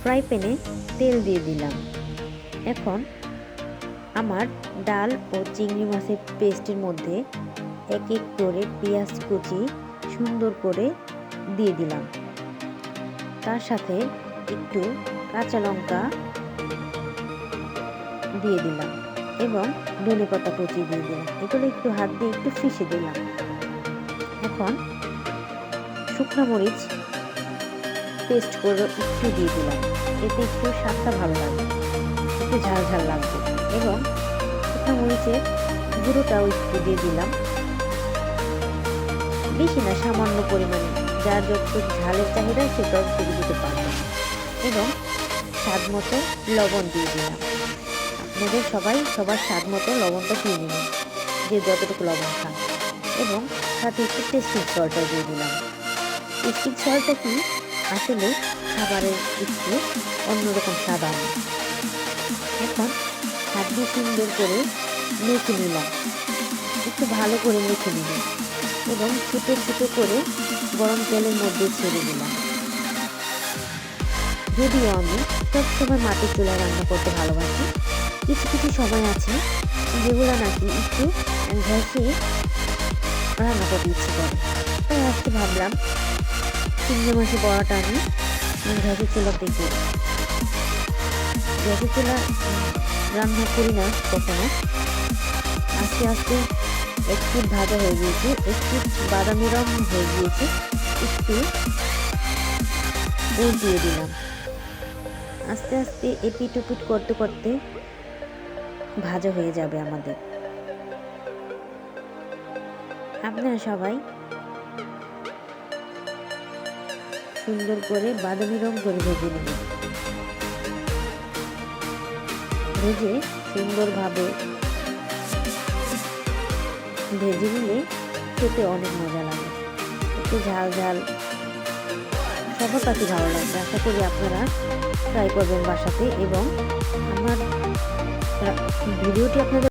Fry প্যানে তেল দিয়ে দিলাম। এখন আমার ডাল ও চিংড়ি মাছের পেস্টের মধ্যে এক এক করে পেঁয়াজ কুচি সুন্দর করে দিয়ে দিলাম। তার সাথে একটু কাঁচা লঙ্কা দিয়ে দিলাম এবং ধনে পাতা কুচি দিয়ে দিলাম। এগুলো একটু হাত দিয়ে একটু ফিশে দিলাম। এখন শুকনো মরিচ পেস্ট করে একটু দিয়ে দিলাম। এতে একটু স্বাদটা ভালো লাগবে। একটু ঝাল ঝাল লাগবে। এবং শুকনো মরিচের গুঁড়োটাও একটু দিয়ে দিলাম। বেশি না, সামান্য পরিমাণে। যার যতটুকু ঝালের চাহিদা, সে ততটুকু দিতে পারবে এবং স্বাদ মতো লবণ দিয়ে দিলাম। আপনাদের সবাই সবার স্বাদ মতো লবণটা দিয়ে নেবেন যে যতটুকু লবণ খান। এবং সাথে একটু টেস্টিং সল্টটা দিয়ে দিলাম। টেস্টিং সল্টটা কি? আসলে খাবারের একটু অন্যরকম স্বাদ আনে। এখন দিয়ে সুন্দর করে মেখে নিলাম। একটু ভালো করে মেখে নিলাম এবং ছোটো ছোটো করে গরম তেলের মধ্যে ছেড়ে দিলাম। যদিও আমি সবসময় মাটির চুলায় রান্না করতে ভালোবাসি, কিছু কিছু সময় আছে যেগুলো নাকি একটু গ্যাসে রান্না করতে ইচ্ছে করে তাই আজকে ভাবলাম চিংড়ি মাসে বড়াটা আমি। গ্যাসের চুলা থেকে গ্যাসের চুলা রান্না করি না কখনো। আস্তে আস্তে একটু ভাজা হয়ে গিয়েছে, একটু বাদামি রং হয়ে গিয়েছে, একটু উল্টিয়ে দিলাম। আস্তে আস্তে এপিট ওপিট করতে করতে ভাজা হয়ে যাবে আমাদের। আপনারা সবাই সুন্দর করে বাদামি রং করে ভেজে নেবেন ভেজে সুন্দরভাবে ভেজে নিলে খেতে অনেক মজা লাগে। একটু ঝাল ঝাল সবার কাছে ভালো লাগবে। আশা করি আপনারা ট্রাই করবেন বাসাতে এবং আমার ভিডিওটি আপনাদের